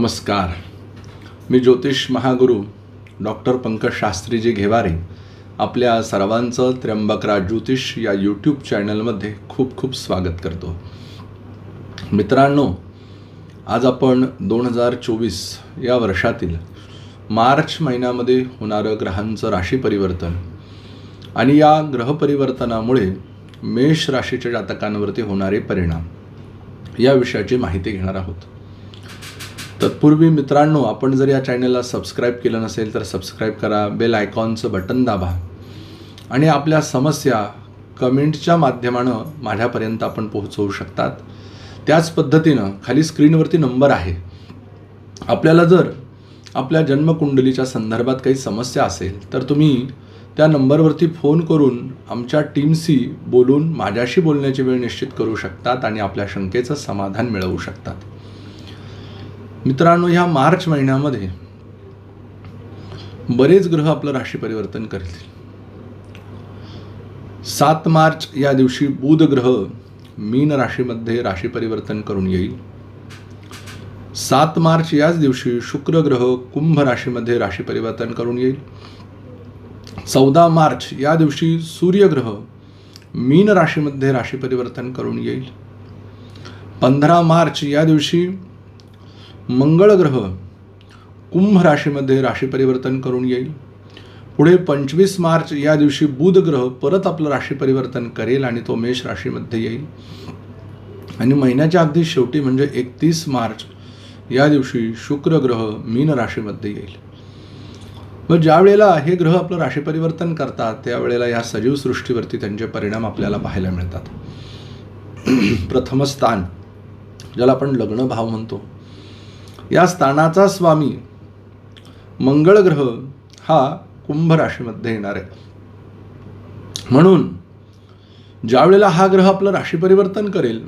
नमस्कार. मी ज्योतिष महागुरू डॉक्टर पंकज शास्त्रीजी घेवारे आपल्या सर्वांचं त्र्यंबकराज ज्योतिष या यूट्यूब चॅनलमध्ये खूप खूप स्वागत करतो. मित्रांनो आज आपण दोन हजार चोवीस या वर्षातील मार्च महिन्यामध्ये होणारं ग्रहांचं राशी परिवर्तन आणि या ग्रहपरिवर्तनामुळे मेष राशीच्या जातकांवरती होणारे परिणाम या विषयाची माहिती घेणार आहोत. तत्पूर्वी मित्रांनो आपण जर या चॅनलला सबस्क्राईब केलं नसेल तर सबस्क्राईब करा बेल आयकॉनचं बटन दाबा. आणि आपल्या समस्या कमेंटच्या माध्यमानं माझ्यापर्यंत आपण पोहोचवू शकतात. त्याच पद्धतीनं खाली स्क्रीनवरती नंबर आहे. आपल्याला जर आपल्या जन्मकुंडलीच्या संदर्भात काही समस्या असेल तर तुम्ही त्या नंबरवरती फोन करून आमच्या टीमशी बोलून माझ्याशी बोलण्याची वेळ निश्चित करू शकतात आणि आपल्या शंकेचं समाधान मिळवू शकतात. मित्रांनो ह्या मार्च महिन्यामध्ये बरेच ग्रह आपलं राशी परिवर्तन करतील. सात मार्च या दिवशी बुध ग्रह मीन राशीमध्ये राशी परिवर्तन करून येईल. सात मार्च याच दिवशी शुक्र ग्रह कुंभ राशीमध्ये राशी परिवर्तन करून येईल. चौदा मार्च या दिवशी सूर्यग्रह मीन राशीमध्ये राशी परिवर्तन करून येईल. पंधरा मार्च या दिवशी मंगळ ग्रह कुंभ राशीमध्ये राशी परिवर्तन करून येईल. पुढे पंचवीस मार्च या दिवशी बुध ग्रह परत आपलं राशी परिवर्तन करेल आणि तो मेष राशीमध्ये येईल. आणि महिन्याच्या अगदी शेवटी म्हणजे एकतीस मार्च या दिवशी शुक्र ग्रह मीन राशीमध्ये येईल. मग ज्या वेळेला हे ग्रह आपलं राशी परिवर्तन करतात त्यावेळेला या सजीव सृष्टीवरती त्यांचे परिणाम आपल्याला पाहायला मिळतात. प्रथम स्थान ज्याला आपण लग्न भाव म्हणतो. या स्थानाचा स्वामी मंगळ ग्रह हा कुंभ राशीमध्ये येणार आहे. म्हणून ज्या वेळेला हा ग्रह आपलं राशी परिवर्तन करेल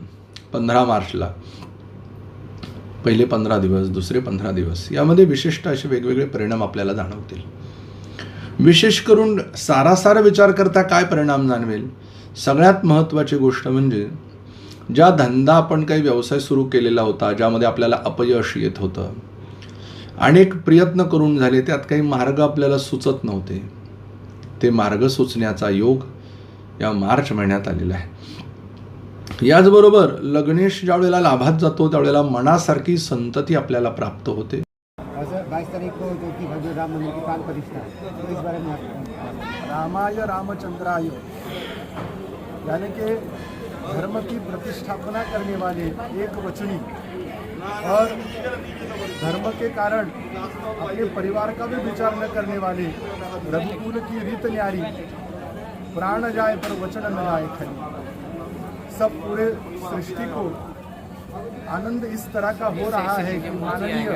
पंधरा मार्चला पहिले पंधरा दिवस दुसरे पंधरा दिवस यामध्ये विशिष्ट असे वेगवेगळे परिणाम आपल्याला जाणवतील. विशेष करून सारासार विचार करता काय परिणाम जाणवेल? सगळ्यात महत्त्वाची गोष्ट म्हणजे ज्या धंदा आपण काही व्यवसाय सुरू केलेला होता ज्यामध्ये आपल्याला अपयश येत होतं अनेक प्रयत्न करून झाले त्यात काही मार्ग आपल्याला सुचत नव्हते. ते मार्ग सुचण्याचा योग या मार्च महिन्यात आलेला आहे. याचबरोबर लग्नेश ज्या वेळेला लाभात जातो त्यावेळेला मनासारखी संतती आपल्याला प्राप्त होते. रामाय रामचंद्राय। यानी कि धर्म की प्रतिष्ठापना करने वाले एक वचनी और धर्म के कारण अपने परिवार का भी विचार न करने वाले रघुकुल की रीत न्यारी प्राण जाए पर वचन न जाए खरी। सब पूरे सृष्टि को आनंद इस तरह का हो रहा है कि माननीय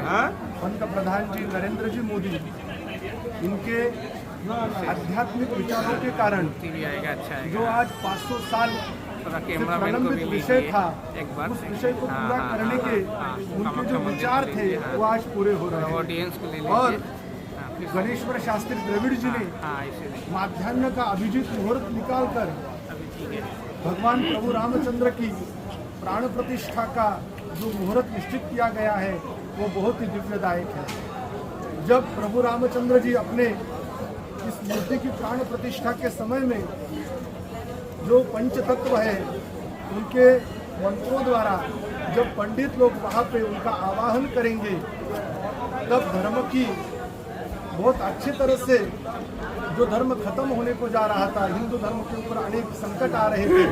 पंत प्रधान जी नरेंद्र जी मोदी इनके आध्यात्मिक विचारों के कारण अच्छा जो आज 500 साल थोड़ा से कैमरामैन को भी विषय था एक बार उस विषय को हाँ, पूरा हाँ, करने के हाँ, उनके जो विचार थे। वो आज पूरे हो रहे हैं। ऑडियंस को ले और गणेश्वर शास्त्री द्रविड़ जी ने माध्यान्ह का अभिजीत मुहूर्त निकाल कर भगवान प्रभु रामचंद्र की प्राण प्रतिष्ठा का जो मुहूर्त निश्चित किया गया है वो बहुत ही दिव्यदायक है। जब प्रभु रामचंद्र जी अपने इस मूर्ति की प्राण प्रतिष्ठा के समय में जो पंच तत्व है, उनके मंत्रों द्वारा जब पंडित लोग वहाँ पे उनका आवाहन करेंगे, तब धर्म की बहुत अच्छी तरह से जो धर्म खत्म होने को जा रहा था, हिंदू धर्म के ऊपर अनेक संकट आ रहे थे,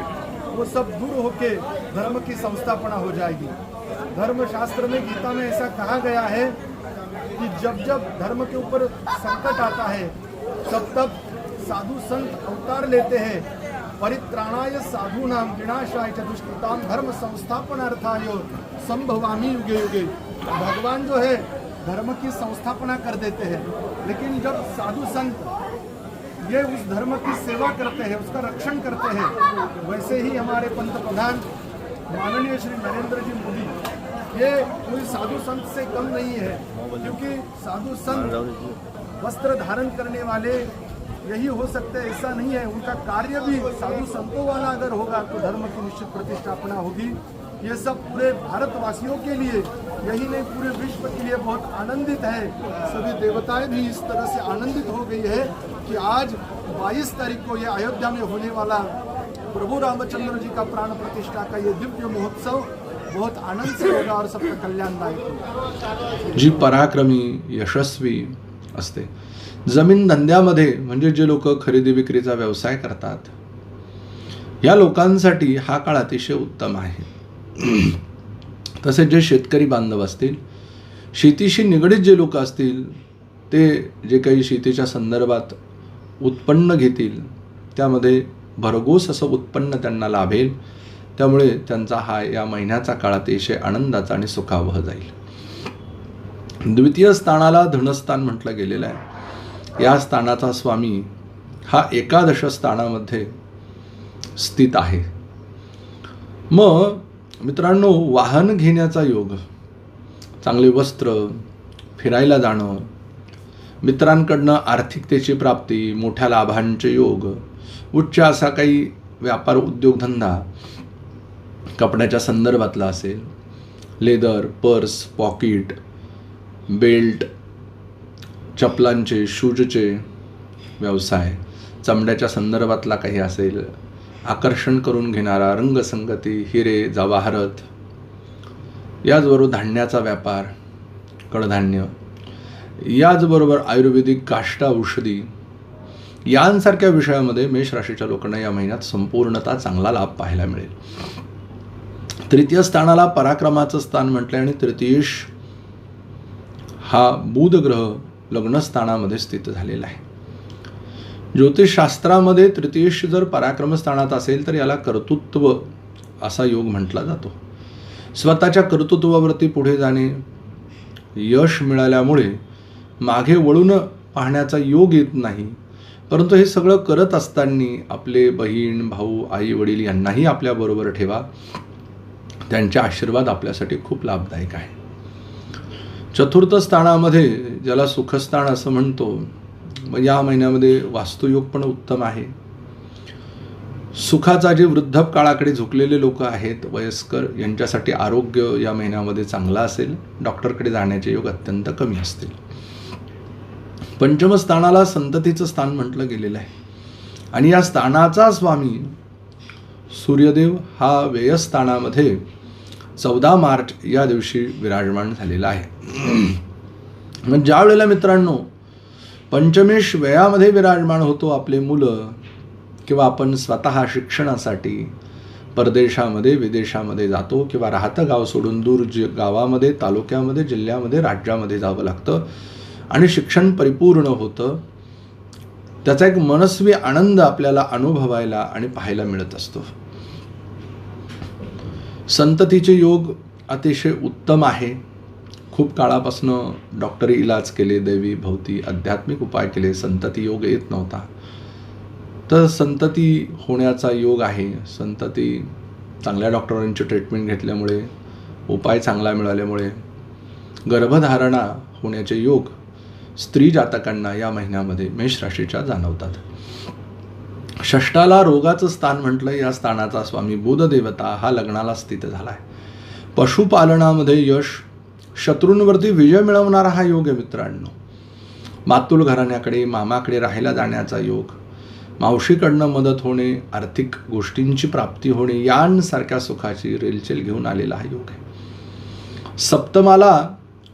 वो सब दूर होके धर्म की संस्थापना हो जाएगी। धर्म शास्त्र में, गीता में ऐसा कहा गया है कि जब जब धर्म के ऊपर संकट आता है, तब तब साधु संत अवतार लेते हैं। परित्राणाय साधु नाम विनाशाय च धर्म संस्थापनार्थाय संभवामी युगे युगे। भगवान जो है धर्म की संस्थापना कर देते हैं लेकिन जब साधु संत ये उस धर्म की सेवा करते हैं उसका रक्षण करते हैं वैसे ही हमारे पंत प्रधान माननीय श्री नरेंद्र जी मोदी ये कोई साधु संत से कम नहीं है क्योंकि साधु संत वस्त्र धारण करने वाले यही हो सकते है, ऐसा नहीं है। उनका कार्य भी साधु संतों वाला अगर होगा तो धर्म की निश्चित प्रतिष्ठापना होगी। ये सब पूरे भारतवासियों के लिए, यही नहीं, पूरे विश्व के लिए बहुत आनंदित है। सभी देवताएँ भी इस तरह से आनंदित हो गई है कि आज 22 तारीख को ये अयोध्या में होने वाला प्रभु रामचंद्र जी का प्राण प्रतिष्ठा का ये दिव्य महोत्सव बहुत आनंद से होगा और सबका कल्याणदायक होगा। जी, पराक्रमी, यशस्वी असते. जमीन धंद्यामध्ये म्हणजे जे लोक खरेदी विक्रीचा व्यवसाय करतात या लोकांसाठी हा काळ अतिशय उत्तम आहे. तसेच जे शेतकरी बांधव असतील शेतीशी निगडीत जे लोक असतील ते जे काही शेतीच्या संदर्भात उत्पन्न घेतील त्यामध्ये भरघोस असं उत्पन्न त्यांना लाभेल त्यामुळे त्यांचा हा या महिन्याचा काळ अतिशय आनंदाचा आणि सुखावह जाईल. द्वितीय स्थानाला धनस्थान म्हटलं गेलेलं आहे. या स्थानाचा स्वामी हा एकादश स्थानामध्ये स्थित आहे. मग मित्रांनो वाहन घेण्याचा योग. चांगले वस्त्र फिरायला जाणं मित्रांकडनं आर्थिकतेची प्राप्ती मोठ्या लाभांचे योग उच्च असा काही व्यापार उद्योगधंदा कपड्याच्या संदर्भातला असेल लेदर पर्स पॉकेट बेल्ट चपलांचे शूजचे व्यवसाय. चमड्याच्या संदर्भातला काही असेल. आकर्षण करून घेणारा रंगसंगती हिरे जवाहरत. याचबरोबर धान्याचा व्यापार कडधान्य. याचबरोबर आयुर्वेदिक काष्टा औषधी. यांसारख्या विषयामध्ये मेष राशीच्या लोकांना या महिन्यात संपूर्णतः चांगला लाभ पाहायला मिळेल. तृतीय स्थानाला पराक्रमाचं स्थान म्हटलं आणि तृतीयेश हा बुधग्रह लग्नस्थानामध्ये स्थित झालेला आहे. ज्योतिषशास्त्रामध्ये तृतीयश जर पराक्रमस्थानात असेल तर याला कर्तृत्व असा योग म्हटला जातो. स्वतःच्या कर्तृत्वावरती पुढे जाणे यश मिळाल्यामुळे मागे वळून पाहण्याचा योग येत नाही. परंतु हे सगळं करत असताना आपले बहीण भाऊ आई वडील यांनाही आपल्याबरोबर ठेवा. त्यांचे आशीर्वाद आपल्यासाठी खूप लाभदायक आहे. चतुर्थ स्थानामध्ये ज्याला सुखस्थान असं म्हणतो मग या महिन्यामध्ये वास्तुयोग पण उत्तम आहे. सुखाचा जे वृद्ध काळाकडे झुकलेले लोक आहेत वयस्कर यांच्यासाठी आरोग्य या महिन्यामध्ये चांगला असेल डॉक्टरकडे जाण्याचे योग अत्यंत कमी असतील. पंचमस्थानाला संततीचं स्थान म्हटलं गेलेलं आहे. आणि या स्थानाचा स्वामी सूर्यदेव हा व्ययस्थानामध्ये चौदा मार्च या दिवशी विराजमान झालेला आहे. मग ज्या वेळेला मित्रांनो पंचमेश वयामध्ये विराजमान होतो आपले मुलं किंवा आपण स्वतः शिक्षणासाठी परदेशामध्ये विदेशामध्ये जातो किंवा राहतं गाव सोडून दूर ज गावामध्ये तालुक्यामध्ये जिल्ह्यामध्ये राज्यामध्ये जावं लागतं आणि शिक्षण परिपूर्ण होतं त्याचा एक मनस्वी आनंद आपल्याला अनुभवायला आणि पाहायला मिळत असतो. संततीचे योग अतिशय उत्तम आहे. खूप काळापासनं डॉक्टरी इलाज केले दैवी भोवती आध्यात्मिक उपाय केले संतती योग येत नव्हता. तर संतती होण्याचा योग आहे. संतती चांगल्या डॉक्टरांची ट्रीटमेंट घेतल्यामुळे उपाय चांगला मिळाल्यामुळे गर्भधारणा होण्याचे योग स्त्री जातकांना या महिन्यामध्ये मेष राशीच्या जाणवतात. षष्टाला रोगाचं स्थान म्हटलं या स्थानाचा स्वामी बुधदेवता हा लग्नाला स्थित झाला आहे पशुपालनामध्ये यश शत्रूंवरती विजय मिळवणारा हा योग आहे मित्रांनो. मातुल घराण्याकडे मामाकडे राहायला जाण्याचा योग मावशीकडनं मदत होणे आर्थिक गोष्टींची प्राप्ती होणे यांसारख्या सुखाची रेलचेल घेऊन आलेला हा योग आहे. सप्तमाला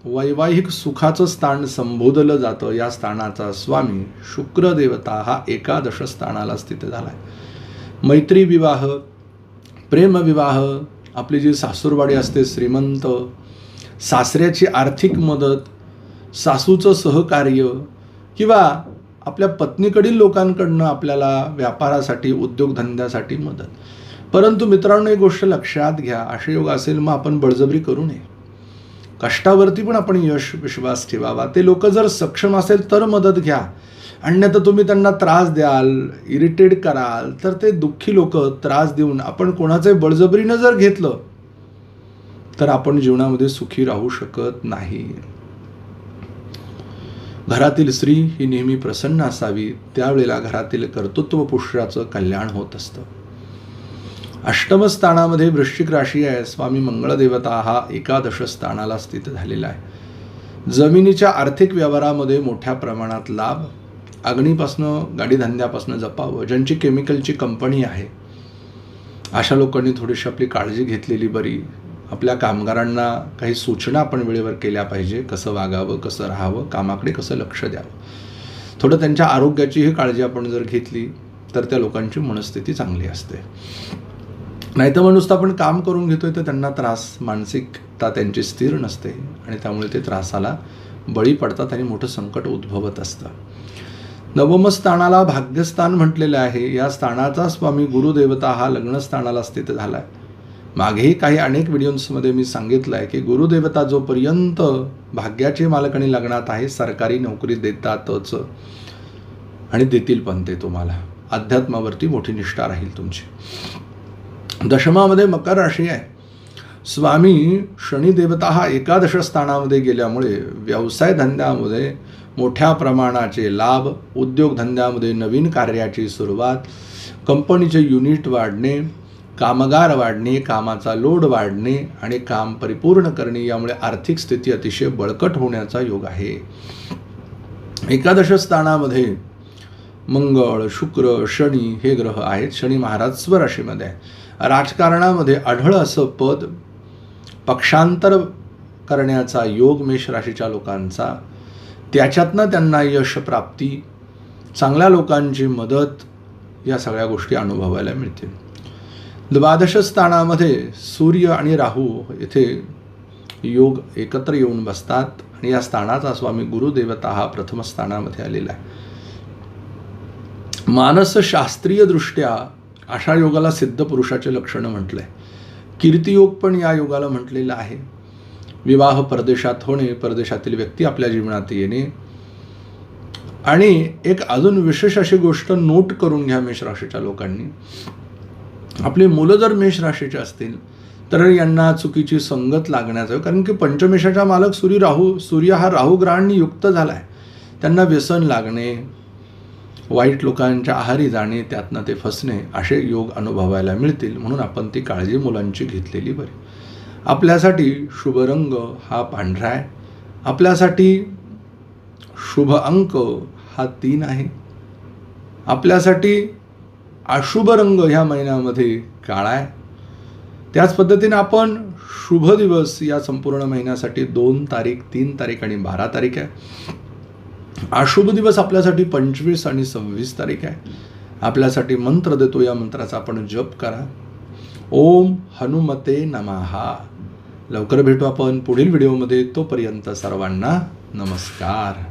वैवाहिक सुखाचं स्थान संबोधलं जातं. या स्थानाचा स्वामी शुक्रदेवता हा एकादश स्थानाला स्थित झाला आहे मैत्री विवाह प्रेमविवाह आपली जी सासूरवाडी असते श्रीमंत सासऱ्याची आर्थिक मदत सासूचं सहकार्य किंवा आपल्या पत्नीकडील लोकांकडनं आपल्याला व्यापारासाठी उद्योगधंद्यासाठी मदत. परंतु मित्रांनो एक गोष्ट लक्षात घ्या. असे योग असेल मग आपण बळजबरी करू नये. कष्टावरती पण आपण यश विश्वास ठेवावा. ते लोक जर सक्षम असेल तर मदत घ्या. अन्यथा तुम्ही त्यांना त्रास द्याल इरिटेट कराल तर ते दुःखी लोक त्रास देऊन आपण कोणाचे बळजबरीनं जर घेतलं तर आपण जीवनामध्ये सुखी राहू शकत नाही. घरातील स्त्री ही नेहमी प्रसन्न असावी. त्यावेळेला घरातील कर्तृत्व पुरुषाचं कल्याण होत असतं. अष्टम स्थानामध्ये वृश्चिक राशी आहे. स्वामी मंगळदेवता हा एकादश स्थानाला स्थित झालेला आहे. जमिनीच्या आर्थिक व्यवहारामध्ये मोठ्या प्रमाणात लाभ. अग्नीपासनं गाडीधंद्यापासनं जपावं. ज्यांची केमिकलची कंपनी आहे. अशा लोकांनी थोडीशी आपली काळजी घेतलेली बरी. आपल्या कामगारांना काही सूचना आपण वेळेवर केल्या पाहिजे. कसं वागावं कसं राहावं कामाकडे कसं लक्ष द्यावं. थोडं त्यांच्या आरोग्याचीही काळजी आपण जर घेतली तर त्या लोकांची मनस्थिती चांगली असते. नाही तर मग नुसतं आपण काम करून घेतोय तर त्यांना त्रास मानसिकता त्यांची स्थिर नसते. आणि त्यामुळे ते त्रासाला बळी पडतात आणि मोठं संकट उद्भवत असतं. नवम स्थानाला भाग्यस्थान म्हटलेलं आहे. या स्थानाचा स्वामी गुरुदेवता हा लग्नस्थानाला स्थित झाला आहे मागेही काही अनेक व्हिडिओन्समध्ये मी सांगितलं आहे की गुरुदेवता जोपर्यंत भाग्याचे मालक आणि लग्नात आहे सरकारी नोकरी देतातच. आणि देतील पण ते तुम्हाला. अध्यात्मावरती मोठी निष्ठा राहील तुमची. दशमामध्ये मकर राशी आहे. स्वामी शनिदेवता हा एकादश स्थानामध्ये गेल्यामुळे व्यवसाय धंद्यामध्ये मोठ्या प्रमाणाचे लाभ उद्योगधंद्यामध्ये नवीन कार्याची सुरुवात कंपनीचे युनिट वाढणे कामगार वाढणे कामाचा लोड वाढणे आणि काम परिपूर्ण करणे यामुळे आर्थिक स्थिती अतिशय बळकट होण्याचा योग आहे. एकादश स्थानामध्ये मंगळ शुक्र शनी हे ग्रह आहेत. शनी महाराज स्वराशीमध्ये आहे. राजकारणामध्ये आढळ असं पद पक्षांतर करण्याचा योग मेष राशीच्या लोकांचा त्याच्यातनं त्यांना यश प्राप्ती चांगल्या लोकांची मदत या सगळ्या गोष्टी अनुभवायला मिळतील. द्वादश स्थानामध्ये सूर्य आणि राहू येथे योग एकत्र येऊन बसतात आणि या स्थानाचा स्वामी गुरुदेवता हा प्रथम स्थानामध्ये आलेला आहे. मानसशास्त्रीयदृष्ट्या अशा योगाला सिद्ध पुरुषाचे लक्षणं म्हटलंय. कीर्तियोग पण या योगाला म्हटलेलं आहे. विवाह परदेशात होणे परदेशातील व्यक्ती आपल्या जीवनात येणे. आणि एक अजून विशेष अशी गोष्ट नोट करून घ्या मेष राशीच्या लोकांनी. आपली मुलं जर मेष राशीचे असतील तर यांना चुकीची संगत लागण्याचं कारण की पंचमेशाचा मालक सूर्य राहू सूर्य हा राहू ग्रहांनी युक्त झाला आहे त्यांना व्यसन लागणे वाईट लोकांच्या आहारी जाणे त्यातनं ते फसणे असे योग अनुभवायला मिळतील म्हणून आपण ती काळजी मुलांची घेतलेली बरी. आपल्यासाठी शुभ रंग हा पांढरा आहे. आपल्यासाठी शुभ अंक हा तीन आहे. आपल्यासाठी अशुभ रंग ह्या महिन्यामध्ये काळा आहे. त्याच पद्धतीने आपण शुभ दिवस या संपूर्ण महिन्यासाठी दोन तारीख तीन तारीख आणि बारा तारीख आहे. अशुभ दिवस आपल्यासाठी पंचवीस आणि सव्वीस तारीख आहे. आपल्यासाठी मंत्र देतो या मंत्राचा आपण जप करा. ओम हनुमते नमहा लवकर भेटू आपण पुढील व्हिडिओमध्ये. तोपर्यंत सर्वांना नमस्कार.